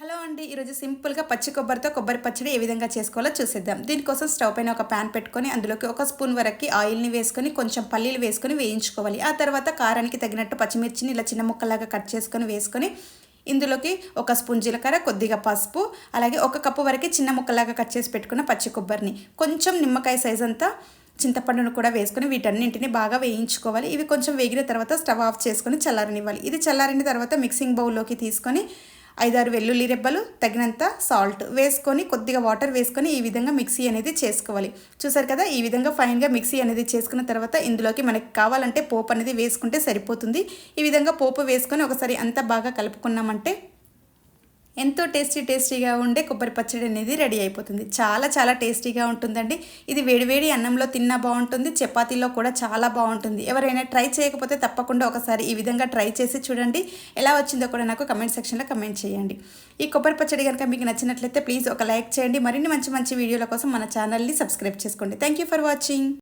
Hello అండి ఈరోజు సింపుల్గా పచ్చి కొబ్బరితో కొబ్బరి పచ్చడి ఏ విధంగా చేసుకోవాలో చూసేద్దాం. దీనికోసం స్టవ్ పైన ఒక ప్యాన్ పెట్టుకొని అందులోకి ఒక స్పూన్ వరకు ఆయిల్ని వేసుకొని కొంచెం పల్లీలు వేసుకొని వేయించుకోవాలి. ఆ తర్వాత కారానికి తగినట్టు పచ్చిమిర్చిని ఇలా చిన్న ముక్కలాగా కట్ చేసుకొని వేసుకొని ఇందులోకి ఒక స్పూన్ జీలకర్ర కొద్దిగా పసుపు అలాగే ఒక కప్పు వరకు చిన్న ముక్కలాగా కట్ చేసి పెట్టుకున్న పచ్చి కొబ్బరిని. కొంచెం నిమ్మకాయ సైజ్ అంతా చింతపండును కూడా వేసుకొని వీటన్నింటిని బాగా వేయించుకోవాలి. ఇవి కొంచెం వేగిన తర్వాత స్టవ్ ఆఫ్ చేసుకొని చల్లారనివ్వాలి. ఇది చల్లారిన తర్వాత మిక్సింగ్ బౌల్లోకి తీసుకొని ఐదారు వెల్లుల్లి రెబ్బలు తగినంత సాల్ట్ వేసుకొని కొద్దిగా వాటర్ వేసుకొని ఈ విధంగా మిక్సీ అనేది చేసుకోవాలి. చూసారు కదా ఈ విధంగా ఫైన్గా మిక్సీ అనేది చేసుకున్న తర్వాత ఇందులోకి మనకి కావాలంటే పోపు అనేది వేసుకుంటే సరిపోతుంది. ఈ విధంగా పోపు వేసుకొని ఒకసారి అంతా బాగా కలుపుకున్నామంటే ఎంతో టేస్టీ టేస్టీగా ఉండే కొబ్బరి పచ్చడి అనేది రెడీ అయిపోతుంది. చాలా చాలా టేస్టీగా ఉంటుందండి. ఇది వేడివేడి అన్నంలో తిన్నా బాగుంటుంది చపాతీలో కూడా చాలా బాగుంటుంది. ఎవరైనా ట్రై చేయకపోతే తప్పకుండా ఒకసారి ఈ విధంగా ట్రై చేసి చూడండి. ఎలా వచ్చిందో కూడా నాకు కమెంట్ సెక్షన్లో కమెంట్ చేయండి. ఈ కొబ్బరి పచ్చడి కనుక మీకు నచ్చినట్లయితే ప్లీజ్ ఒక లైక్ చేయండి. మరిన్ని మంచి మంచి వీడియోల కోసం మన ఛానల్ని సబ్స్క్రైబ్ చేసుకోండి. Thank you for watching